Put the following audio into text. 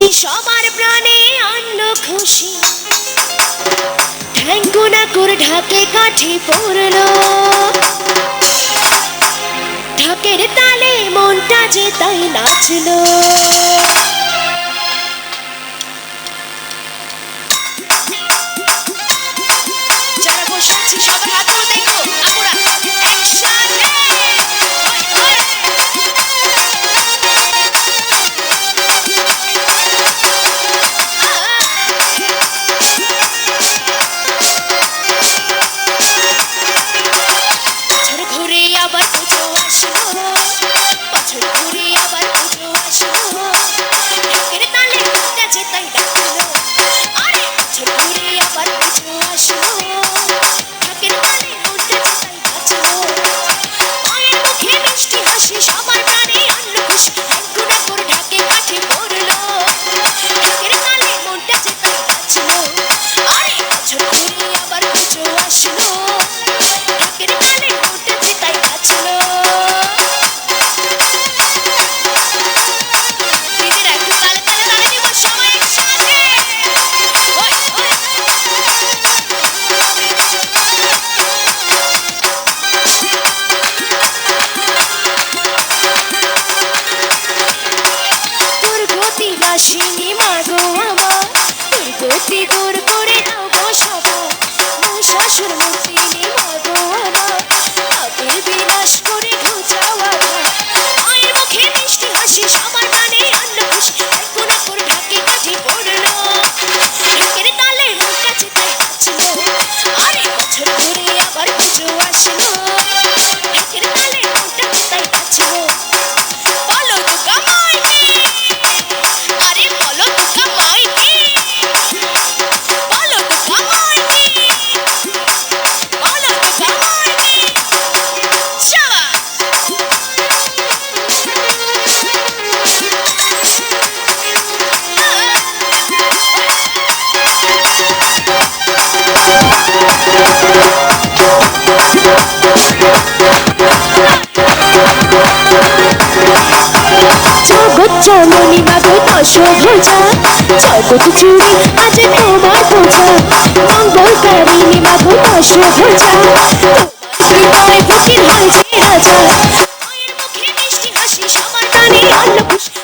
সবার প্রাণে আনলো খুশি ঠ্যাঙ্গুনা করে ঢাকে কাঠি পড়ল ঢাকের তালে মনটা যে তাই নাচলো। Oh. চমনি মাগো দশভূজা জগৎ জুড়ে আজ তোমার পূজা মঙ্গলকারিণী মাগো দশভূজা তুমি করে বুকের হালছে রাজা মায়ের মুখে মিষ্টি হাসি সবার কানে অন্নপুষ্প